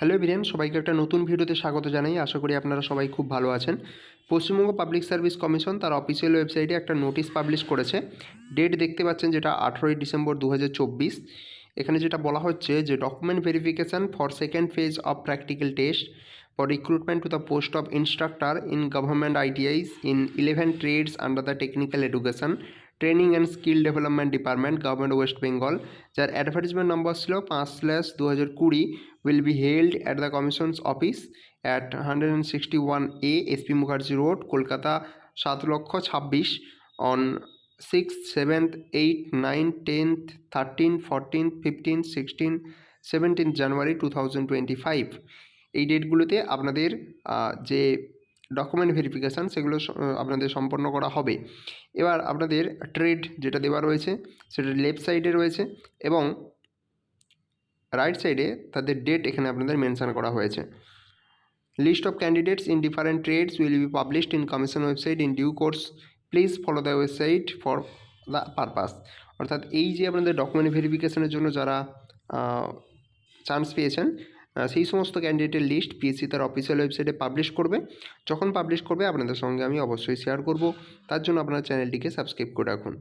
Hello বিরেন সবাইকে একটা নতুন ভিডিওতে স্বাগত জানাই। আশা করি আপনারা সবাই খুব ভালো আছেন। পশ্চিমবঙ্গ পাবলিক সার্ভিস কমিশন তার অফিসিয়াল ওয়েবসাইটে একটা নোটিশ পাবলিশ করেছে। ডেট দেখতে পাচ্ছেন যেটা আঠেরোই ডিসেম্বর দু হাজার চব্বিশ। এখানে যেটা বলা হচ্ছে যে document verification for second phase of practical test for recruitment to the post of instructor in government ITIs in eleven trades under the technical education training and skill development department government West Bengal যার advertisement number ছিল পাঁচ slash দু হাজার কুড়ি will be held at the commission's office at hundred and sixty one A SP Mukherjee road Kolkata সাত লক্ষ ছাব্বিশ on six seventh eight nine tenth thirteen fourteen fifteen sixteen seventeen January two thousand twenty five এই ডেটগুলোতে আপনাদের যে document verification সেগুলো আপনাদের সম্পন্ন করা হবে। এবার আপনাদের ট্রেড যেটা দেওয়া রয়েছে, সেটা লেফট সাইডে রয়েছে এবং রাইট সাইডে তাদের ডেট এখানে আপনাদের মেনশান করা হয়েছে। List of candidates in different trades will be published in commission website in due course please follow the website for the purpose অর্থাৎ এই যে আপনাদের ডকুমেন্ট ভেরিফিকেশনের জন্য যারা চান্স পেয়েছেন সেই সমস্ত ক্যান্ডিডেটের লিস্ট পিএসসি তার অফিসিয়াল ওয়েবসাইটে পাবলিশ করবে। যখন পাবলিশ করবে, আপনাদের সঙ্গে আমি অবশ্যই শেয়ার করব। তার জন্য আপনার চ্যানেলটিকে সাবস্ক্রাইব করে রাখুন।